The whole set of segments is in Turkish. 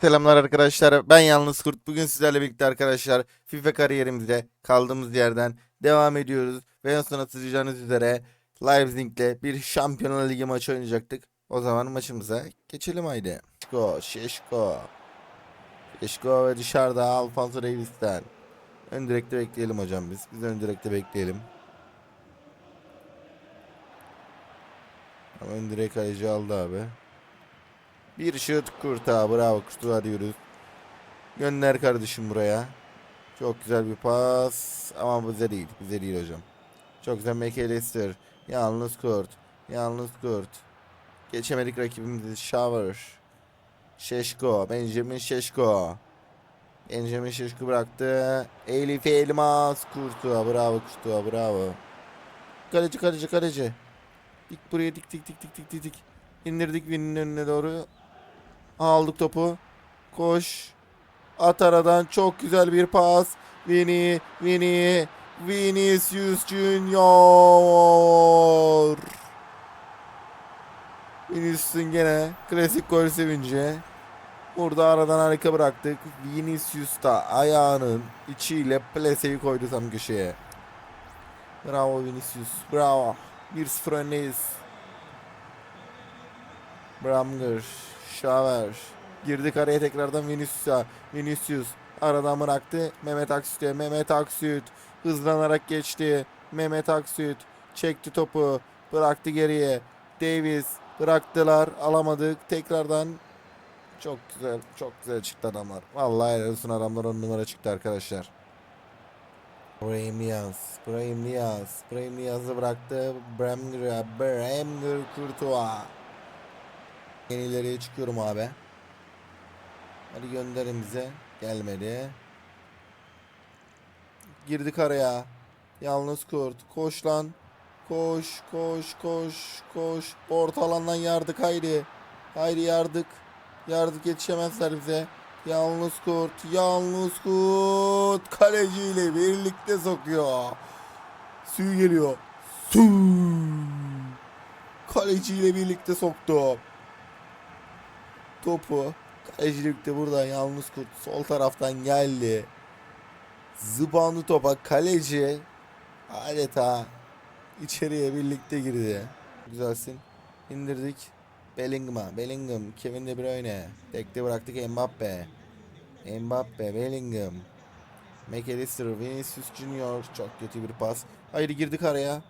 Selamlar arkadaşlar. Ben Yalnız Kurt. Bugün sizlerle birlikte arkadaşlar FIFA kariyerimize kaldığımız yerden devam ediyoruz. Ve en son hatırlayacağınız üzere Leipzig'le bir Şampiyonlar Ligi maçı oynayacaktık. O zaman maçımıza geçelim haydi. Şeşko, Şeşko. Şeşko ve dışarıda Alfonso Davies'ten. Ön direkte bekleyelim hocam biz. Biz ön direkte bekleyelim. Ama ön direk kaleci aldı abi. Bir şut kurta. Bravo kurtuğa diyoruz. Gönder kardeşim buraya. Çok güzel bir pas. Ama bize değil. Bize değil hocam. Çok güzel McAllister. Yalnız kurt. Yalnız kurt. Geçemedik rakibimizi. Shower. Şeşko. Benjamin Şeşko. Benjamin Şeşko bıraktı. Elif Elmas. Kurtuğa. Bravo kurtuğa. Bravo. Kaleci kaleci kaleci. Dik buraya dik dik dik dik dik dik dik. İndirdik Win'in önüne doğru. Aldık topu. Koş. At aradan çok güzel bir pas. Vini, Vini, Vinicius Junior. Vinicius'un gene klasik gol sevinci. Burada aradan harika bıraktık. Vinicius da ayağının içiyle plaseyi koydu tam köşeye. Bravo Vinicius. Bravo. 1-0 öndeyiz. Bramger. Şaver. Girdik araya tekrardan Vinicius'a. Vinicius aradan bıraktı. Mehmet Aksüt'e. Mehmet Aksüt hızlanarak geçti. Mehmet Aksüt çekti topu. Bıraktı geriye. Davis bıraktılar. Alamadık. Tekrardan çok güzel. Çok güzel çıktı adamlar. Vallahi helal olsun adamlar on numara çıktı arkadaşlar. Brahim Diaz. Brahim Diaz. Brahim Diaz'ı bıraktı. Bremger. Bremger Courtois. En ileriye çıkıyorum abi. Hadi gönderin bize. Gelmedi. Girdik araya. Yalnız kurt. Koş lan. Koş, koş, koş, koş. Orta alandan yardık haydi. Haydi yardık. Yardık yetişemezler bize. Yalnız kurt, yalnız kurt. Kaleciyle birlikte sokuyor. Suyu geliyor. Su. Kaleciyle birlikte soktu topu kalecilikte buradan yalnız kurt sol taraftan geldi. Zıbanlı topa kaleci adeta içeriye birlikte girdi. Güzelsin. İndirdik. Bellingham, Bellingham, Kevin De Bruyne. Tekte bıraktık Mbappe. Mbappe, Bellingham. McAllister, Vinicius Junior. Çok kötü bir pas. Hayır girdik araya.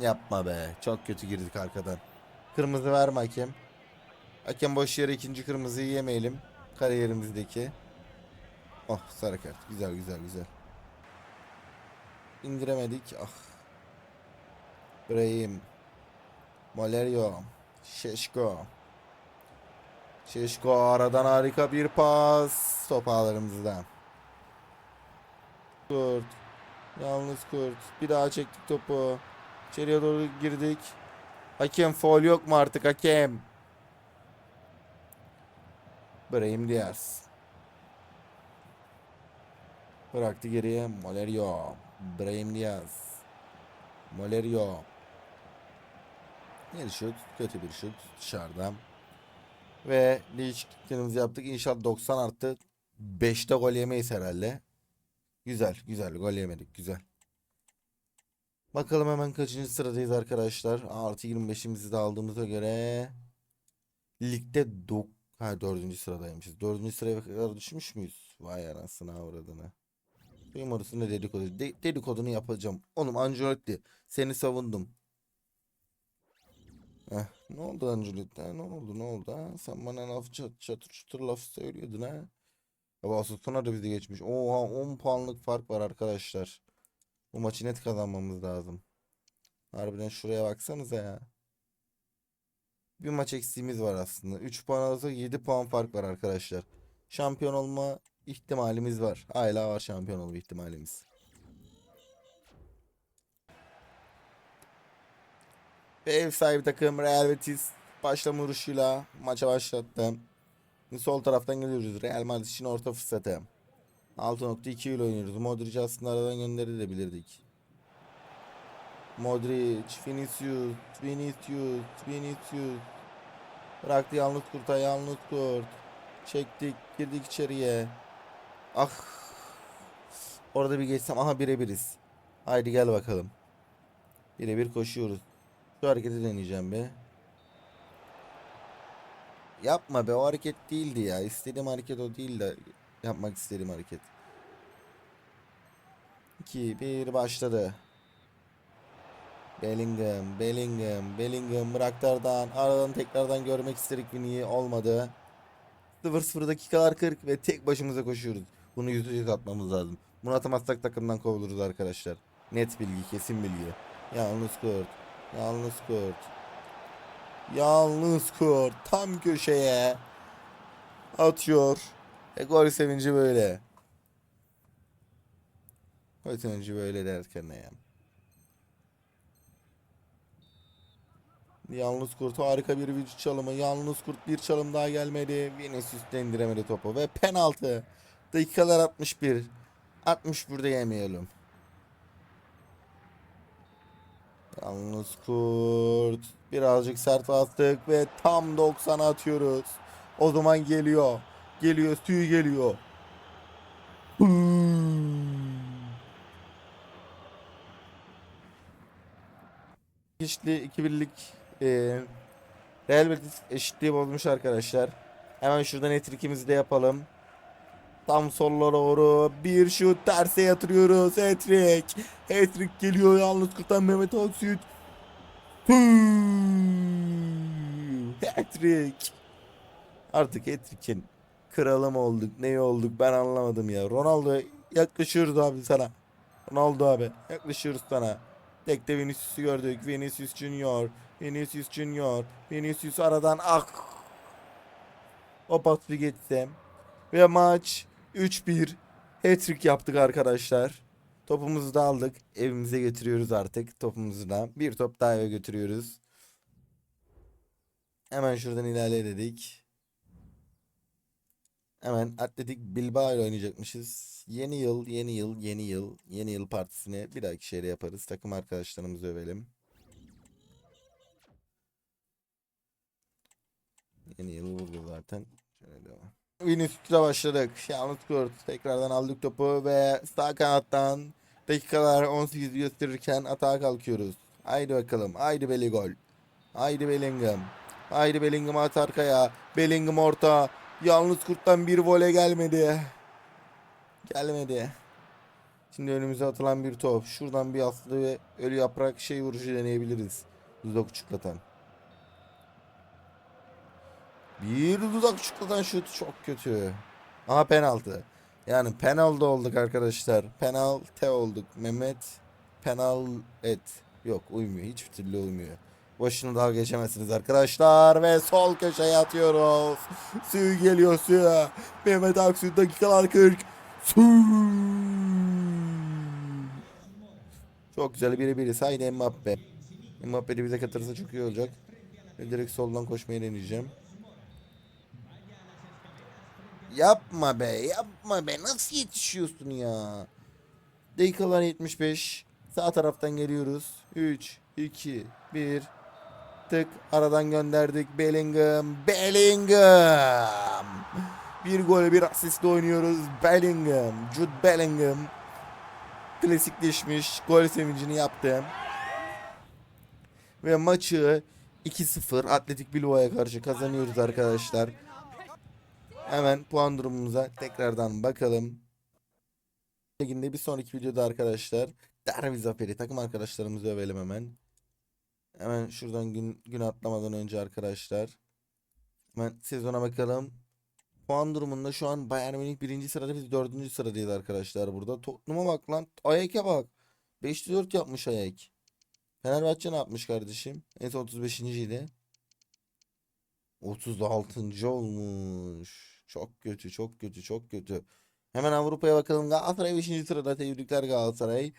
Yapma be. Çok kötü girdik arkadan. Kırmızı verme hakem. Hakem boş yere ikinci kırmızıyı yemeyelim. Kariyerimizdeki. Oh sarı kart. Güzel güzel güzel. İndiremedik. Ah. Brahim. Valerio. Şeşko. Şeşko aradan harika bir pas. Top ağlarımızdan. Kurt. Yalnız kurt. Bir daha çektik topu. İçeriye doğru girdik. Hakem foul yok mu artık hakem? Brahim Diaz. Bıraktı geriye Molerio. Brahim Diaz. Molerio. Bir şut. Kötü bir şut. Dışarıdan. Ve değişikliklerimizi yaptık. İnşallah 90 arttı. 5'te gol yemeyiz herhalde. Güzel. Güzel. Gol yemedik. Güzel. Bakalım hemen kaçıncı sıradayız arkadaşlar. Artı 25'imizi de aldığımıza göre ligde 9 Ha dördüncü sıradaymışız. Dördüncü sıraya kadar düşmüş müyüz? Vay anasını avradını. Duyum orasında dedikodu. De dedikodunu yapacağım. Oğlum Ancelotti seni savundum. Heh, ne oldu Ancelotti? Ne oldu ne oldu ha? Sen bana laf çat, çatır çutur laf söylüyordun ha. Ya Asasuna da bizi geçmiş. Oha 10 puanlık fark var arkadaşlar. Bu maçı net kazanmamız lazım. Harbiden şuraya baksanıza ya. Bir maç eksiğimiz var aslında. 3 puan alırsak 7 puan fark var arkadaşlar. Şampiyon olma ihtimalimiz var. Hala var şampiyon olma ihtimalimiz. Ve ev sahibi takım Real Betis başlama vuruşuyla maça başlattı. Sol taraftan geliyoruz. Real Madrid için orta fırsatı. 6.2 ile oynuyoruz. Modric'i aslında aradan gönderebilirdik. Modric, Vinicius, Vinicius, Vinicius. Bıraktı yalnız kurta, yalnız kurt. Çektik. Girdik içeriye. Ah. Orada bir geçsem. Aha birebiriz. Haydi gel bakalım. Birebir koşuyoruz. Şu hareketi deneyeceğim be. Yapma be o hareket değildi ya. İstediğim hareket o değil de yapmak istediğim hareket. 2 1 başladı. Bellingham, Bellingham, Bellingham bıraktı aradan. Tekrardan görmek istedik Vini'yi olmadı. 0-0 dakikalar 40 ve tek başımıza koşuyoruz. Bunu yüzde yüz atmamız lazım. Bunu atamazsak takımdan kovuluruz arkadaşlar. Net bilgi, kesin bilgi. Yalnız kurt. Yalnız kurt. Yalnız kurt. Tam köşeye. Atıyor. E gol sevinci böyle. Gol sevinci böyle derken ne ya? Yalnız kurt harika bir vücut çalımı. Yalnız kurt bir çalım daha gelmedi. Vinicius de indiremedi topu ve penaltı. Dakikalar 61. 61'de yemeyelim. Yalnız kurt. Birazcık sert bastık ve tam 90 atıyoruz. O zaman geliyor. Geliyor, tüy geliyor. Eşitliği 2 birlik e, Real Betis eşitliği bozmuş arkadaşlar. Hemen şuradan etrikimizi de yapalım. Tam sollara doğru bir şut terse yatırıyoruz. Hat-trick. Hat-trick geliyor yalnız kurtan Mehmet Aksüt. Hat-trick. Artık hat-trick'in kralı mı olduk ne olduk ben anlamadım ya. Ronaldo yaklaşıyoruz abi sana. Ronaldo abi yaklaşıyoruz sana. Tek de Vinicius'u gördük. Vinicius Junior. Vinicius Junior. Vinicius aradan ah. O pası geçsem. Ve maç 3-1. Hat-trick yaptık arkadaşlar. Topumuzu da aldık. Evimize götürüyoruz artık topumuzu da. Bir top daha eve götürüyoruz. Hemen şuradan ilerle dedik. Hemen Atletik Bilbao ile oynayacakmışız. Yeni yıl, yeni yıl, yeni yıl, yeni yıl partisini bir dahaki şeyde yaparız. Takım arkadaşlarımızı övelim. Yeni yıl burada zaten. Şöyle devam. Vinicius'la başladık. Yalnız kurt. Tekrardan aldık topu ve sağ kanattan dakikalar 18 gösterirken atağa kalkıyoruz. Haydi bakalım. Haydi Belly gol. Haydi Bellingham. Haydi Bellingham at arkaya. Bellingham orta. Yalnız kurttan bir voley gelmedi. Gelmedi. Şimdi önümüze atılan bir top. Şuradan bir aslı ve ölü yaprak şey vuruşu deneyebiliriz. Dudak uçuklatan. Bir dudak uçuklatan şut çok kötü. Aha penaltı. Yani penaltı olduk arkadaşlar. Penaltı olduk. Mehmet penal et. Yok uymuyor. Hiçbir türlü uymuyor. Boşuna dalga geçemezsiniz arkadaşlar. Ve sol köşeye atıyoruz. Su geliyor su. Mehmet Aksu dakikalar 40. Su. Çok güzel birebiriz. Haydi Mbappe. Mbappe de bize katılırsa çok iyi olacak. Direkt soldan koşmayı deneyeceğim. Yapma be, yapma be. Nasıl yetişiyorsun ya? Dakikalar 75. Sağ taraftan geliyoruz. 3, 2, 1. Tık aradan gönderdik. Bellingham. Bellingham. Bir gol bir asistle oynuyoruz. Bellingham. Jude Bellingham. Klasikleşmiş. Gol sevincini yaptı. Ve maçı 2-0 Atletik Bilbao'ya karşı kazanıyoruz arkadaşlar. Hemen puan durumumuza tekrardan bakalım. Liginde bir sonraki videoda arkadaşlar derbi zaferi takım arkadaşlarımızı övelim hemen. Hemen şuradan gün, gün atlamadan önce arkadaşlar. Hemen sezona bakalım. Puan durumunda şu an Bayern Münih birinci sırada biz dördüncü sıradayız arkadaşlar burada. Tottenham'a bak lan. Ayak'a bak. 5'te 4 yapmış Ayak. Fenerbahçe ne yapmış kardeşim? En son 35. idi. 36. olmuş. Çok kötü, çok kötü, çok kötü. Hemen Avrupa'ya bakalım. Galatasaray 5. sırada. Tebrikler Galatasaray.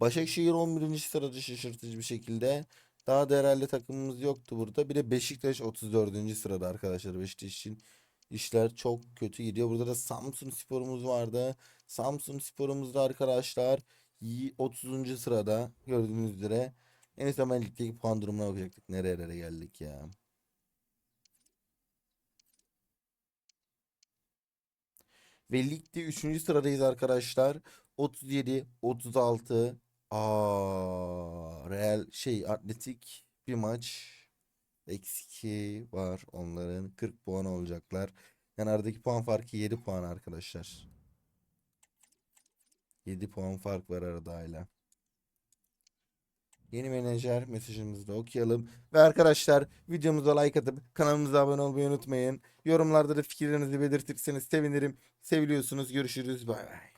Başakşehir 11. sırada şaşırtıcı bir şekilde. Daha da herhalde takımımız yoktu burada. Bir de Beşiktaş 34. sırada arkadaşlar. Beşiktaş için işler çok kötü gidiyor. Burada da Samsun Spor'umuz vardı. Samsun Spor'umuz da arkadaşlar y- 30. sırada gördüğünüz üzere. En hemen ligdeki puan durumuna bakacaktık. Nerelere geldik ya. Ve ligde 3. sıradayız arkadaşlar. 37, 36. Aa, Real şey Atletik bir maç. Eksi 2 var onların. 40 puan olacaklar. Yani aradaki puan farkı 7 puan arkadaşlar. 7 puan fark var arada hala. Yeni menajer mesajımızı da okuyalım. Ve arkadaşlar videomuza like atıp kanalımıza abone olmayı unutmayın. Yorumlarda da fikirlerinizi belirtirseniz sevinirim. Seviliyorsunuz. Görüşürüz. Bay bay.